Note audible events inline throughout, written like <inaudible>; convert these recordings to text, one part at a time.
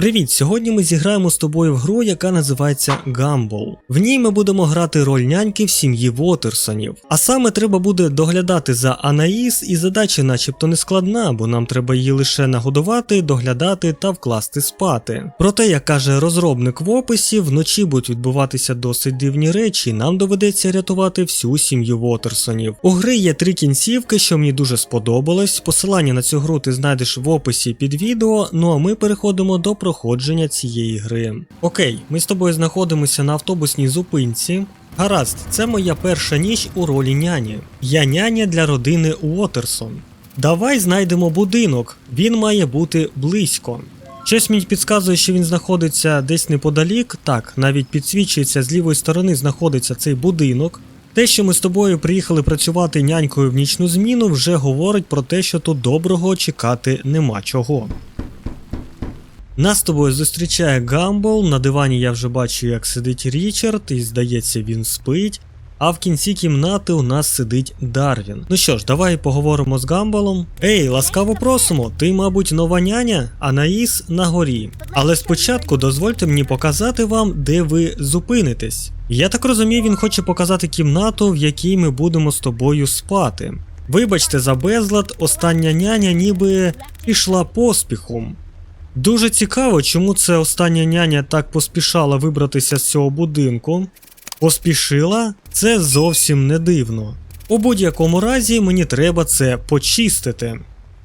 Привіт! Сьогодні ми зіграємо з тобою в гру, яка називається Gumball. В ній ми будемо грати роль няньки в сім'ї Вотерсонів. А саме треба буде доглядати за Анаїс, і задача начебто не складна, бо нам треба її лише нагодувати, доглядати та вкласти спати. Проте, як каже розробник в описі, вночі будуть відбуватися досить дивні речі, і нам доведеться рятувати всю сім'ю Вотерсонів. У гри є три кінцівки, що мені дуже сподобалось. Посилання на цю гру ти знайдеш в описі під відео. Ну а ми переходимо до проходження цієї гри. Окей, ми з тобою знаходимося на автобусній зупинці. Гаразд, це моя перша ніч у ролі няні. Я няня для родини Уотерсон. Давай знайдемо будинок, він має бути близько. Щось мені підказує, що він знаходиться десь неподалік. Так, навіть підсвічується з лівої сторони знаходиться цей будинок. Те, що ми з тобою приїхали працювати нянькою в нічну зміну, вже говорить про те, що тут доброго чекати нема чого. Нас з тобою зустрічає Гамбл. На дивані я вже бачу, як сидить Річард, і здається, він спить. А в кінці кімнати у нас сидить Дарвін. Ну що ж, давай поговоримо з Гамболом. Ей, ласкаво просимо, ти, мабуть, нова няня, Анаїс на горі. Але спочатку дозвольте мені показати вам, де ви зупинитесь. Я так розумію, він хоче показати кімнату, в якій ми будемо з тобою спати. Вибачте за безлад, остання няня ніби пішла поспіхом. Дуже цікаво, чому це остання няня так поспішала вибратися з цього будинку. Поспішила? Це зовсім не дивно. У будь-якому разі мені треба це почистити.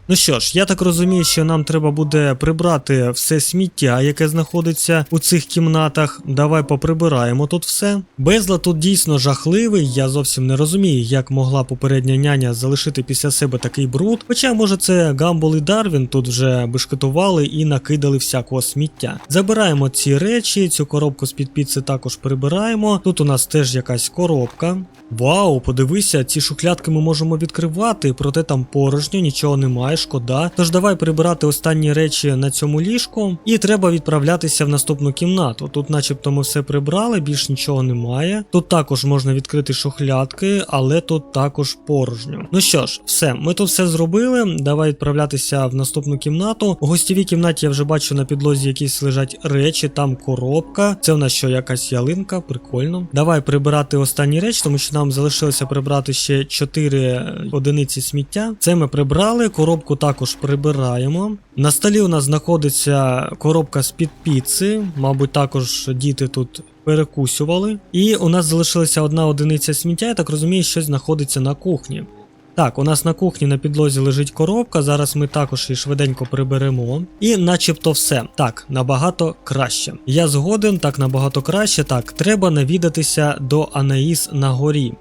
Ну що ж, я так розумію, що нам треба буде прибрати все сміття, яке знаходиться у цих кімнатах. Давай поприбираємо тут все. Безла тут дійсно жахливий. Я зовсім не розумію, як могла попередня няня залишити після себе такий бруд. Хоча, може, це Гамбол і Дарвін тут вже бешкетували і накидали всякого сміття. Забираємо ці речі, цю коробку з-під піци також прибираємо. Тут у нас теж якась коробка. Вау, подивися, ці шухлядки ми можемо відкривати, проте там порожньо, нічого немає, шкода. Тож давай прибирати останні речі на цьому ліжку, і треба відправлятися в наступну кімнату. Тут, начебто, ми все прибрали, більш нічого немає. Тут також можна відкрити шухлядки, але тут також порожньо. Ну що ж, все, ми тут все зробили. Давай відправлятися в наступну кімнату. У гостєвій кімнаті я вже бачу на підлозі якісь лежать речі, там коробка. Це в нас що, якась ялинка, прикольно. Давай прибирати останні речі, тому що нам залишилося прибрати ще 4 одиниці сміття. Це ми прибрали, коробку також прибираємо. На столі у нас знаходиться коробка з-під піци, мабуть, також діти тут. Перекусювали, і у нас залишилася одна одиниця сміття, я так розумію, щось знаходиться на кухні. Так, у нас на кухні на підлозі лежить коробка, зараз ми також її швиденько приберемо. І начебто все. Так, набагато краще. Я згоден, так набагато краще. Так, треба навідатися до Анаїс на горі.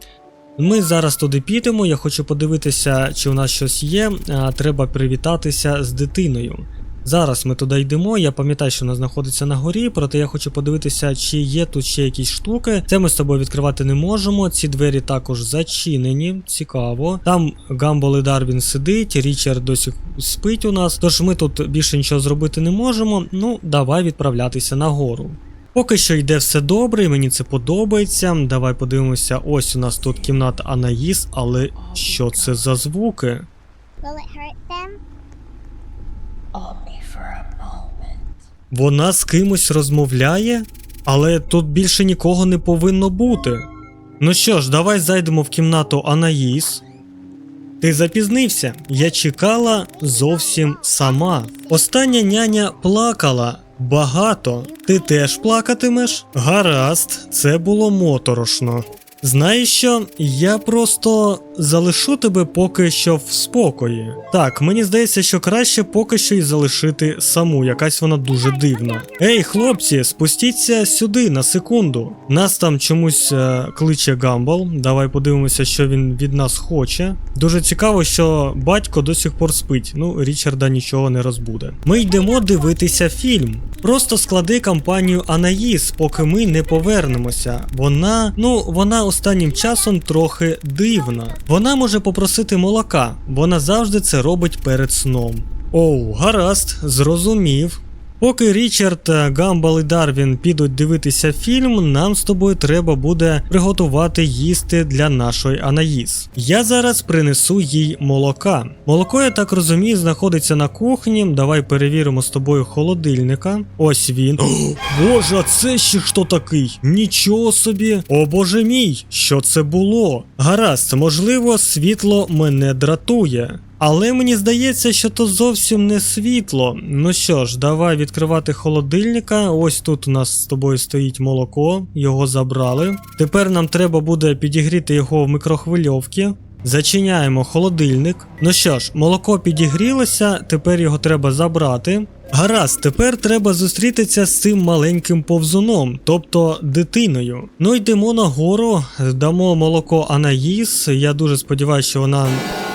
Ми зараз туди підемо, я хочу подивитися, чи у нас щось є. Треба привітатися з дитиною. Зараз ми туди йдемо. Я пам'ятаю, що вона знаходиться на горі, проте я хочу подивитися, чи є тут ще якісь штуки. Це ми з тобою відкривати не можемо. Ці двері також зачинені. Цікаво. Там Гамбол і Дарвін сидить, Річард досі спить у нас. Тож ми тут більше нічого зробити не можемо. Ну, давай відправлятися нагору. Поки що йде все добре, і мені це подобається. Давай подивимося. Ось у нас тут кімната Анаїс, але що це за звуки? Will it hurt them? Moment. Вона з кимось розмовляє, але тут більше нікого не повинно бути. Ну що ж, давай зайдемо в кімнату Анаїс. Ти запізнився. Я чекала зовсім сама. Остання няня плакала багато. Ти теж плакатимеш? Гаразд, це було моторошно. Знаєш що, я просто залишу тебе поки що в спокої. Так, мені здається, що краще поки що й залишити саму, якась вона дуже дивна. Ей, хлопці, спустіться сюди на секунду. Нас там чомусь е, кличе Гамбл. Давай подивимося, що він від нас хоче. Дуже цікаво, що батько до сих пор спить. Ну, Річарда нічого не розбуде. Ми йдемо дивитися фільм. Просто склади кампанію Анаїс, поки ми не повернемося. Вона, ну, вона останнім часом трохи дивна. Вона може попросити молока, вона завжди це робить перед сном. Оу, гаразд, зрозумів. Поки Річард, е, Гамбал і Дарвін підуть дивитися фільм, нам з тобою треба буде приготувати їсти для нашої Анаїс. Я зараз принесу їй молока. Молоко, я так розумію, знаходиться на кухні. Давай перевіримо з тобою холодильника. Ось він. О, <gasps> Боже, це ще хто такий? Нічого собі. О боже мій, що це було? Гаразд, можливо, світло мене дратує. Але мені здається, що то зовсім не світло. Ну що ж, давай відкривати холодильника. Ось тут у нас з тобою стоїть молоко, його забрали. Тепер нам треба буде підігріти його в мікрохвильовці. Зачиняємо холодильник. Ну що ж, молоко підігрілося, тепер його треба забрати. Гаразд, тепер треба зустрітися з цим маленьким повзуном, тобто дитиною. Ну йдемо нагору, дамо молоко Анаїс. Я дуже сподіваюся, що вона.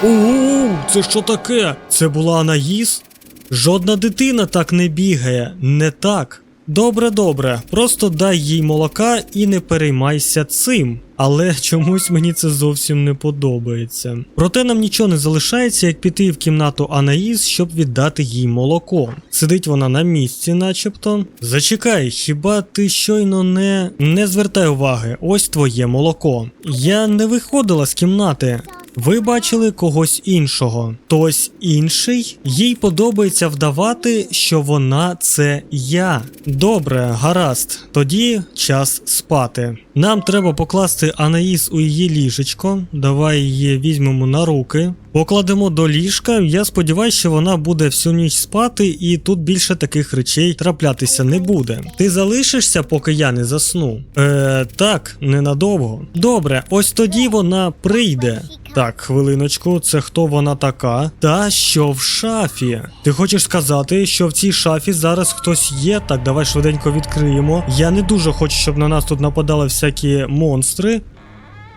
Оу, це що таке? Це була Анаїс? Жодна дитина так не бігає, не так. Добре, добре, просто дай їй молока і не переймайся цим. Але чомусь мені це зовсім не подобається. Проте нам нічого не залишається, як піти в кімнату Анаїс, щоб віддати їй молоко. Сидить вона на місці, начебто. Зачекай, хіба ти щойно не. Не звертай уваги, ось твоє молоко. Я не виходила з кімнати. Ви бачили когось іншого. Хтось інший їй подобається вдавати, що вона це я. Добре, гаразд. Тоді час спати. Нам треба покласти Анаїс у її ліжечко. Давай її візьмемо на руки. Покладемо до ліжка. Я сподіваюся, що вона буде всю ніч спати, і тут більше таких речей траплятися не буде. Ти залишишся, поки я не засну? Е, так, ненадовго. Добре, ось тоді вона прийде. Так, хвилиночку, це хто вона така? Та що в шафі? Ти хочеш сказати, що в цій шафі зараз хтось є? Так, давай швиденько відкриємо. Я не дуже хочу, щоб на нас тут нападали всякі монстри.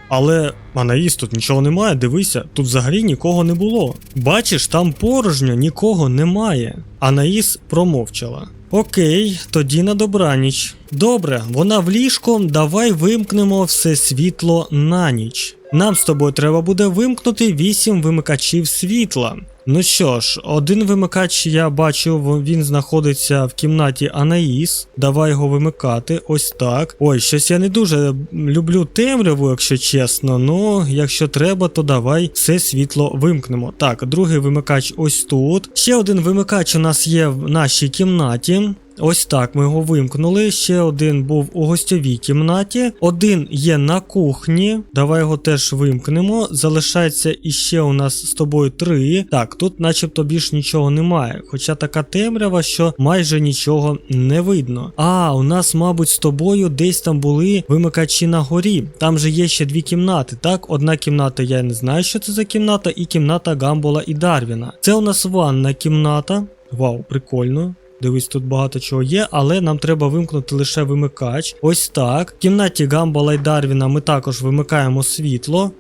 Але Анаїс тут нічого немає, дивися, тут взагалі нікого не було. Бачиш, там порожньо нікого немає. Анаїс промовчала. Окей, тоді на добраніч. Добре, вона в ліжку, давай вимкнемо все світло на ніч. Нам з тобою треба буде вимкнути 8 вимикачів світла. Ну що ж, один вимикач я бачу, він знаходиться в кімнаті Анаїс. Давай його вимикати, ось так. Ой, щось я не дуже люблю темряву, якщо чесно. Ну, якщо треба, то давай все світло вимкнемо. Так, другий вимикач ось тут. Ще один вимикач у нас є в нашій кімнаті. Ось так ми його вимкнули. Ще один був у гостьовій кімнаті. Один є на кухні. Давай його теж вимкнемо. Залишається іще у нас з тобою три. Так, тут начебто більш нічого немає. Хоча така темрява, що майже нічого не видно. А, у нас, мабуть, з тобою десь там були вимикачі на горі. Там же є ще дві кімнати. Так, одна кімната, я не знаю, що це за кімната, і кімната Гамбола і Дарвіна. Це у нас ванна кімната. Вау, прикольно. Дивись, тут багато чого є, але нам треба вимкнути лише вимикач. Ось так. В кімнаті Гамбала і Дарвіна ми також вимикаємо світло.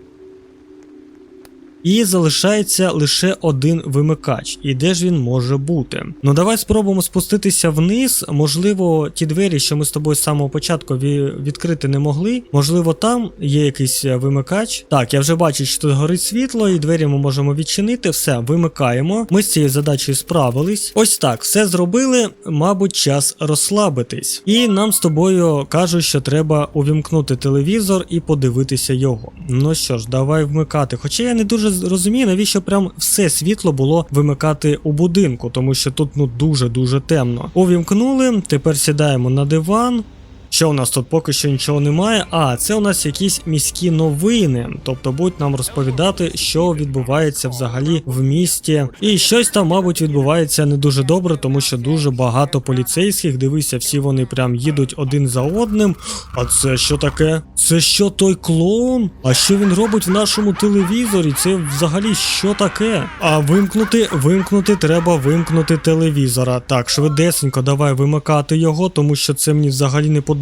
І залишається лише один вимикач. І де ж він може бути? Ну давай спробуємо спуститися вниз. Можливо, ті двері, що ми з тобою з самого початку відкрити не могли. Можливо, там є якийсь е, вимикач. Так, я вже бачу, що тут горить світло, і двері ми можемо відчинити. Все, вимикаємо. Ми з цією задачею справились. Ось так, все зробили. Мабуть, час розслабитись. І нам з тобою кажуть, що треба увімкнути телевізор і подивитися його. Ну що ж, давай вмикати. Хоча я не дуже розумію, навіщо прям все світло було вимикати у будинку, тому що тут ну дуже дуже темно. Увімкнули, тепер сідаємо на диван. Що у нас тут поки що нічого немає. А, це у нас якісь міські новини. Тобто будуть нам розповідати, що відбувається взагалі в місті. І щось там, мабуть, відбувається не дуже добре, тому що дуже багато поліцейських. Дивися, всі вони прям їдуть один за одним. А це що таке? Це що той клоун? А що він робить в нашому телевізорі? Це взагалі що таке? А вимкнути, вимкнути, треба вимкнути телевізора. Так, швидесенько, давай вимикати його, тому що це мені взагалі не подобається.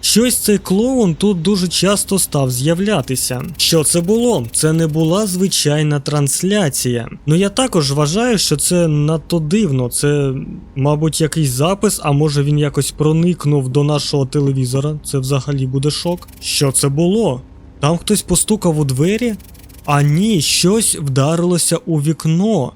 Щось цей клоун тут дуже часто став з'являтися. Що це було? Це не була звичайна трансляція. Ну я також вважаю, що це надто дивно. Це, мабуть, якийсь запис, а може він якось проникнув до нашого телевізора. Це взагалі буде шок. Що це було? Там хтось постукав у двері? А ні, щось вдарилося у вікно.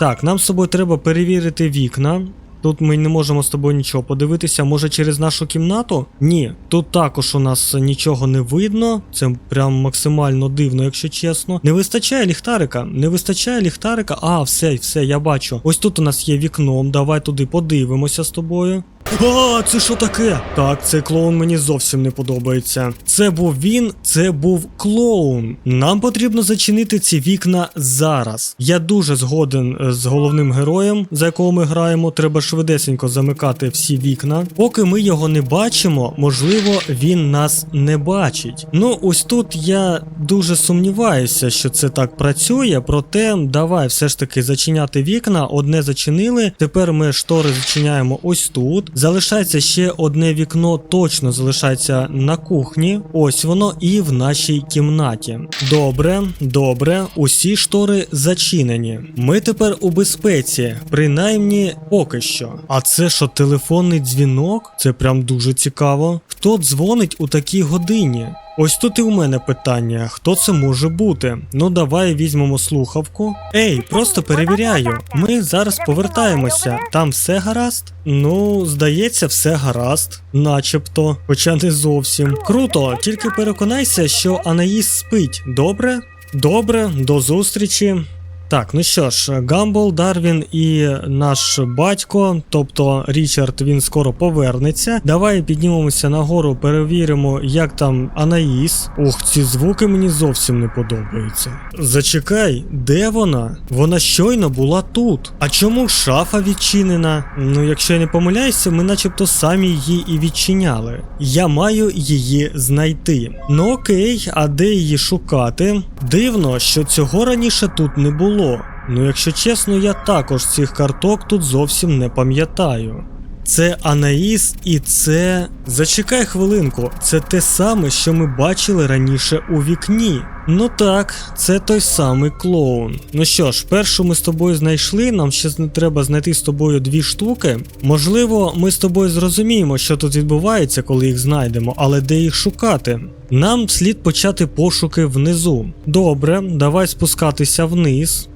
Так, нам з собою треба перевірити вікна. Тут ми не можемо з тобою нічого подивитися. Може через нашу кімнату? Ні, тут також у нас нічого не видно. Це прям максимально дивно, якщо чесно. Не вистачає ліхтарика. Не вистачає ліхтарика. А, все, все, я бачу. Ось тут у нас є вікно. Давай туди подивимося з тобою. А, це що таке? Так, цей клоун мені зовсім не подобається. Це був він, це був клоун. Нам потрібно зачинити ці вікна зараз. Я дуже згоден е, з головним героєм, за якого ми граємо. Треба швидесенько замикати всі вікна. Поки ми його не бачимо, можливо, він нас не бачить. Ну, ось тут я дуже сумніваюся, що це так працює. Проте, давай все ж таки зачиняти вікна. Одне зачинили. Тепер ми штори зачиняємо ось тут. Залишається ще одне вікно, точно залишається на кухні. Ось воно і в нашій кімнаті. Добре, добре, усі штори зачинені. Ми тепер у безпеці, принаймні поки що. А це що, телефонний дзвінок? Це прям дуже цікаво. Хто дзвонить у такій годині? Ось тут і у мене питання: хто це може бути? Ну давай візьмемо слухавку. Ей, просто перевіряю. Ми зараз повертаємося. Там все гаразд? Ну, здається, все гаразд, начебто, хоча не зовсім. Круто, тільки переконайся, що Анаїс спить. Добре? Добре, до зустрічі. Так, ну що ж, Гамбл, Дарвін і наш батько, тобто Річард, він скоро повернеться. Давай піднімемося нагору, перевіримо, як там Анаїс. Ух, ці звуки мені зовсім не подобаються. Зачекай, де вона? Вона щойно була тут. А чому шафа відчинена? Ну, якщо я не помиляюся, ми начебто самі її і відчиняли. Я маю її знайти. Ну окей, а де її шукати? Дивно, що цього раніше тут не було. Ну, якщо чесно, я також цих карток тут зовсім не пам'ятаю. Це Анаїс і це. Зачекай хвилинку, це те саме, що ми бачили раніше у вікні. Ну так, це той самий клоун. Ну що ж, першу ми з тобою знайшли, нам ще треба знайти з тобою дві штуки. Можливо, ми з тобою зрозуміємо, що тут відбувається, коли їх знайдемо, але де їх шукати? Нам слід почати пошуки внизу. Добре, давай спускатися вниз.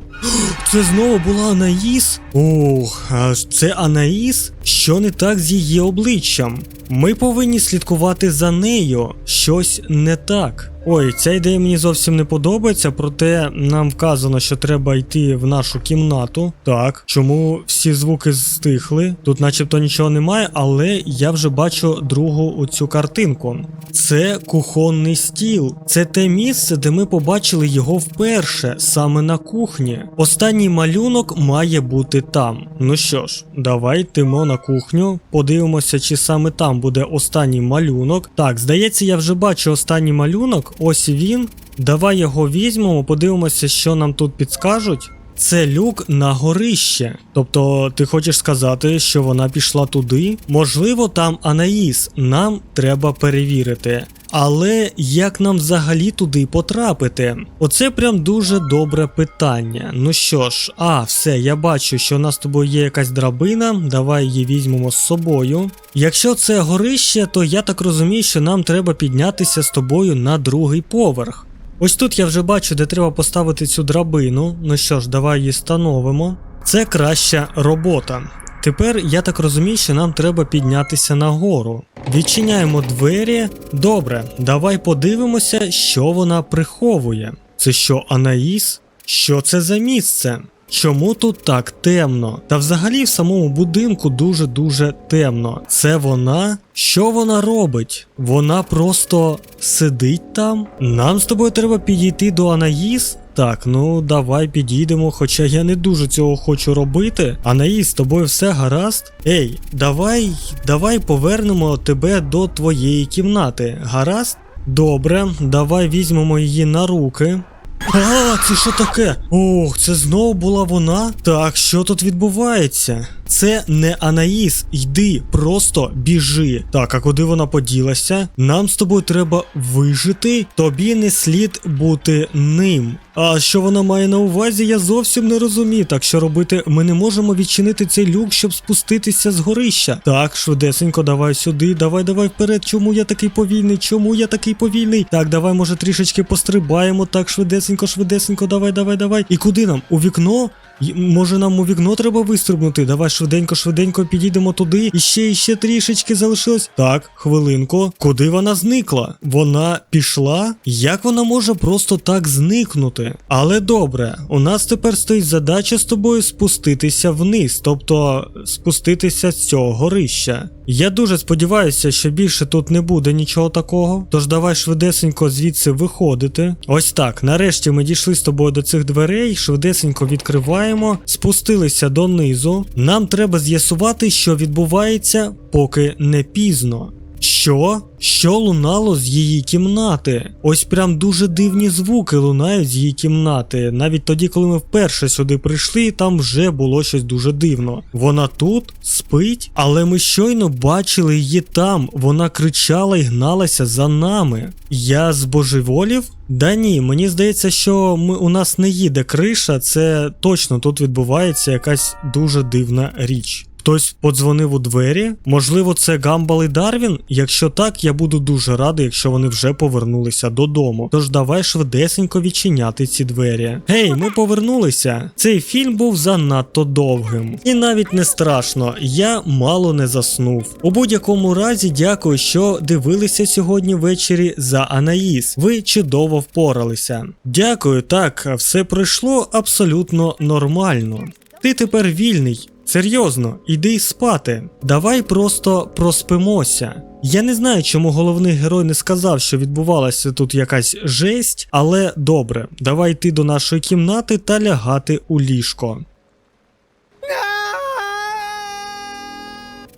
Це знову була Анаїс? Ох, це Анаїс? Що не так з її обличчям? Ми повинні слідкувати за нею. Щось не так. Ой, ця ідея мені зовсім не подобається, проте нам вказано, що треба йти в нашу кімнату. Так, чому всі звуки стихли? Тут начебто нічого немає, але я вже бачу другу оцю картинку. Це кухонний стіл. Це те місце, де ми побачили його вперше, саме на кухні. Останній малюнок має бути там. Ну що ж, давай йдемо на кухню, подивимося, чи саме там буде останній малюнок. Так, здається, я вже бачу останній малюнок. Ось він. Давай його візьмемо, подивимося, що нам тут підскажуть. Це люк на горище. Тобто, ти хочеш сказати, що вона пішла туди? Можливо, там Анаїс. Нам треба перевірити. Але як нам взагалі туди потрапити? Оце прям дуже добре питання. Ну що ж, а, все, я бачу, що у нас з тобою є якась драбина. Давай її візьмемо з собою. Якщо це горище, то я так розумію, що нам треба піднятися з тобою на другий поверх. Ось тут я вже бачу, де треба поставити цю драбину. Ну що ж, давай її встановимо. Це краща робота. Тепер я так розумію, що нам треба піднятися нагору. Відчиняємо двері. Добре, давай подивимося, що вона приховує. Це що, Анаїс? Що це за місце? Чому тут так темно? Та взагалі в самому будинку дуже-дуже темно. Це вона? Що вона робить? Вона просто сидить там? Нам з тобою треба підійти до Анаїс? Так, ну давай підійдемо, хоча я не дуже цього хочу робити. Анаїс, з тобою все гаразд? Ей, давай, давай повернемо тебе до твоєї кімнати. Гаразд? Добре, давай візьмемо її на руки. А, це що таке? Ох, це знову була вона? Так, що тут відбувається? Це не Анаїс, йди, просто біжи. Так, а куди вона поділася? Нам з тобою треба вижити. Тобі не слід бути ним. А що вона має на увазі, я зовсім не розумію. Так що робити? Ми не можемо відчинити цей люк, щоб спуститися з горища. Так, швидесенько, давай сюди, давай, давай вперед. Чому я такий повільний? Чому я такий повільний? Так, давай, може, трішечки пострибаємо. Так, швидесенько, швидесенько, давай, давай, давай. І куди нам? У вікно? Може нам у вікно треба вистрибнути? Давай швиденько, швиденько підійдемо туди. І ще, і ще трішечки залишилось. Так, хвилинку. Куди вона зникла? Вона пішла? Як вона може просто так зникнути? Але добре, у нас тепер стоїть задача з тобою спуститися вниз, тобто спуститися з цього горища. Я дуже сподіваюся, що більше тут не буде нічого такого. Тож давай швидесенько звідси виходити. Ось так. Нарешті ми дійшли з тобою до цих дверей, швидесенько відкриваємо, спустилися донизу. Нам треба з'ясувати, що відбувається, поки не пізно. Що? Що лунало з її кімнати? Ось прям дуже дивні звуки лунають з її кімнати. Навіть тоді, коли ми вперше сюди прийшли, там вже було щось дуже дивно. Вона тут спить, але ми щойно бачили її там. Вона кричала і гналася за нами. Я збожеволів? Да ні, мені здається, що ми, у нас не їде криша, це точно тут відбувається якась дуже дивна річ. Хтось подзвонив у двері. Можливо, це Гамбал і Дарвін? Якщо так, я буду дуже радий, якщо вони вже повернулися додому. Тож давай швидесенько відчиняти ці двері. Гей, ми повернулися. Цей фільм був занадто довгим. І навіть не страшно, я мало не заснув. У будь-якому разі, дякую, що дивилися сьогодні ввечері за Анаїс. Ви чудово впоралися. Дякую, так, все пройшло абсолютно нормально. Ти тепер вільний. Серйозно, іди спати. Давай просто проспимося. Я не знаю, чому головний герой не сказав, що відбувалася тут якась жесть, але добре, давай йти до нашої кімнати та лягати у ліжко.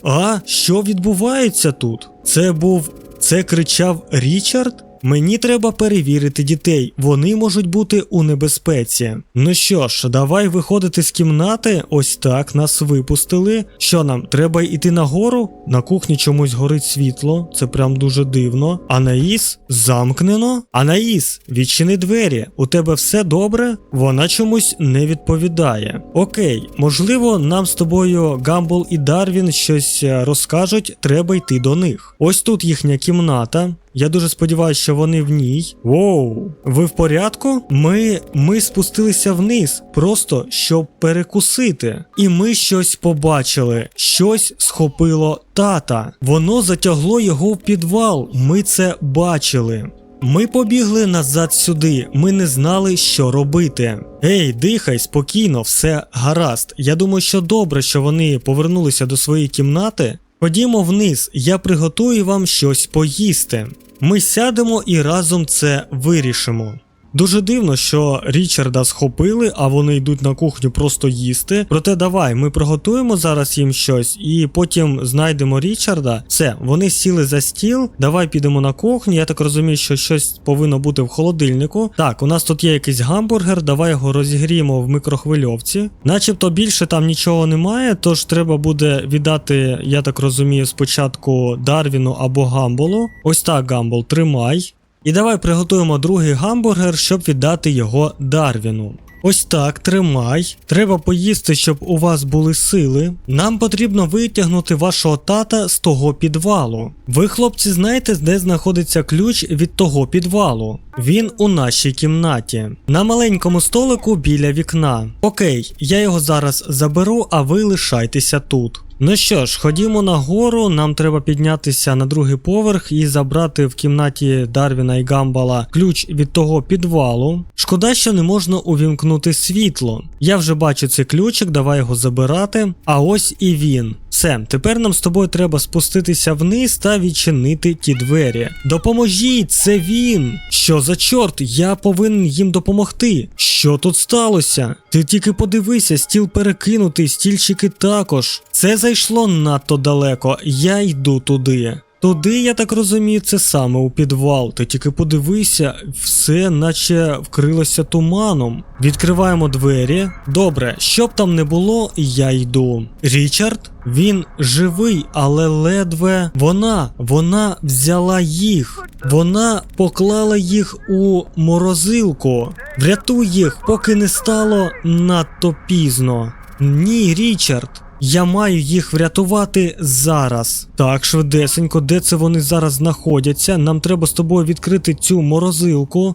А що відбувається тут? Це був. Це кричав Річард? Мені треба перевірити дітей, вони можуть бути у небезпеці. Ну що ж, давай виходити з кімнати. Ось так нас випустили. Що нам, треба йти нагору? На кухні чомусь горить світло, це прям дуже дивно. Анаїс замкнено. Анаїс, відчини двері. У тебе все добре? Вона чомусь не відповідає. Окей, можливо, нам з тобою Гамбл і Дарвін щось е, розкажуть, треба йти до них. Ось тут їхня кімната. Я дуже сподіваюся, що вони в ній. Воу, ви в порядку? Ми, ми спустилися вниз, просто щоб перекусити. І ми щось побачили. Щось схопило тата. Воно затягло його в підвал. Ми це бачили. Ми побігли назад сюди, ми не знали, що робити. Ей, дихай, спокійно, все гаразд. Я думаю, що добре, що вони повернулися до своєї кімнати. Ходімо вниз, я приготую вам щось поїсти. Ми сядемо і разом це вирішимо. Дуже дивно, що Річарда схопили, а вони йдуть на кухню просто їсти. Проте давай, ми приготуємо зараз їм щось і потім знайдемо Річарда. Все, вони сіли за стіл. Давай підемо на кухню. Я так розумію, що щось повинно бути в холодильнику. Так, у нас тут є якийсь гамбургер, давай його розігріємо в мікрохвильовці. Начебто більше там нічого немає, тож треба буде віддати, я так розумію, спочатку Дарвіну або Гамболу. Ось так, Гамбол, тримай. І давай приготуємо другий гамбургер, щоб віддати його Дарвіну. Ось так, тримай. Треба поїсти, щоб у вас були сили. Нам потрібно витягнути вашого тата з того підвалу. Ви, хлопці, знаєте, де знаходиться ключ від того підвалу? Він у нашій кімнаті. На маленькому столику біля вікна. Окей, я його зараз заберу, а ви лишайтеся тут. Ну що ж, ходімо нагору, нам треба піднятися на другий поверх і забрати в кімнаті Дарвіна і Гамбала ключ від того підвалу. Шкода, що не можна увімкнути світло. Я вже бачу цей ключик, давай його забирати. А ось і він. Все, тепер нам з тобою треба спуститися вниз та відчинити ті двері. Допоможіть, це він! Що за чорт? Я повинен їм допомогти. Що тут сталося? Ти тільки подивися, стіл перекинутий, стільчики також. Це зайшло надто далеко, я йду туди. Туди, я так розумію, це саме у підвал. Ти тільки подивися, все наче вкрилося туманом. Відкриваємо двері. Добре, щоб там не було, я йду. Річард, він живий, але ледве вона, вона взяла їх. Вона поклала їх у морозилку. Врятуй їх, поки не стало надто пізно. Ні, Річард. Я маю їх врятувати зараз. Так, швидесенько, де це вони зараз знаходяться? Нам треба з тобою відкрити цю морозилку.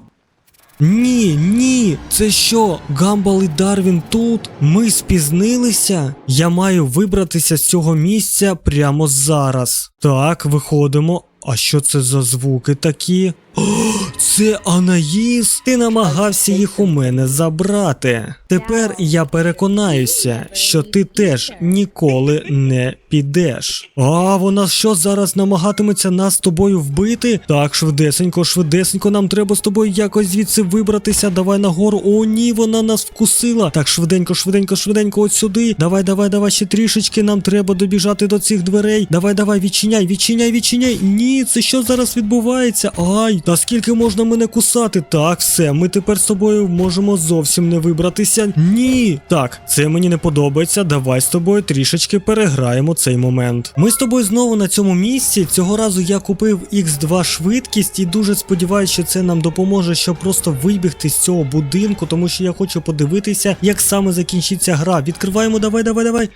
Ні, ні, це що, Гамбал і Дарвін тут? Ми спізнилися? Я маю вибратися з цього місця прямо зараз. Так, виходимо. А що це за звуки такі? Це Анаїс! Ти намагався їх у мене забрати. Тепер я переконаюся, що ти теж ніколи не підеш. А вона що зараз намагатиметься нас з тобою вбити? Так, швидесенько, швидесенько, нам треба з тобою якось звідси вибратися. Давай нагору. О, ні, вона нас вкусила. Так, швиденько, швиденько, швиденько, от сюди. Давай, давай, давай ще трішечки. Нам треба добіжати до цих дверей. Давай, давай, відчиняй, відчиняй, відчиняй. Ні, це що зараз відбувається? Ай, та скільки можна мене кусати? Так, все, ми тепер з тобою можемо зовсім не вибратися. Ні. Так, це мені не подобається. Давай з тобою трішечки переграємо цей момент. Ми з тобою знову на цьому місці. Цього разу я купив X2 швидкість і дуже сподіваюся, що це нам допоможе, щоб просто вибігти з цього будинку, тому що я хочу подивитися, як саме закінчиться гра. Відкриваємо, давай, давай, давай.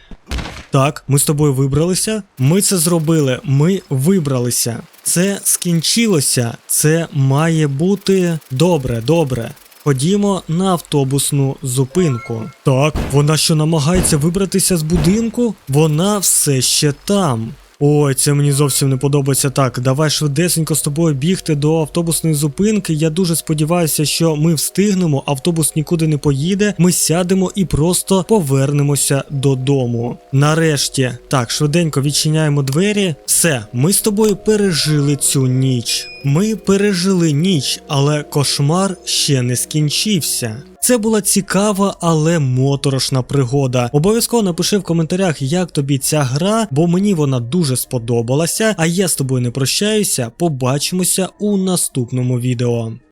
Так, ми з тобою вибралися. Ми це зробили. Ми вибралися. Це скінчилося. Це має бути добре, добре. Ходімо на автобусну зупинку. Так, вона що намагається вибратися з будинку? Вона все ще там. Ой, це мені зовсім не подобається. Так, давай швидесенько з тобою бігти до автобусної зупинки. Я дуже сподіваюся, що ми встигнемо, автобус нікуди не поїде. Ми сядемо і просто повернемося додому. Нарешті, так, швиденько відчиняємо двері. Все, ми з тобою пережили цю ніч. Ми пережили ніч, але кошмар ще не скінчився. Це була цікава, але моторошна пригода. Обов'язково напиши в коментарях, як тобі ця гра, бо мені вона дуже сподобалася. А я з тобою не прощаюся. Побачимося у наступному відео.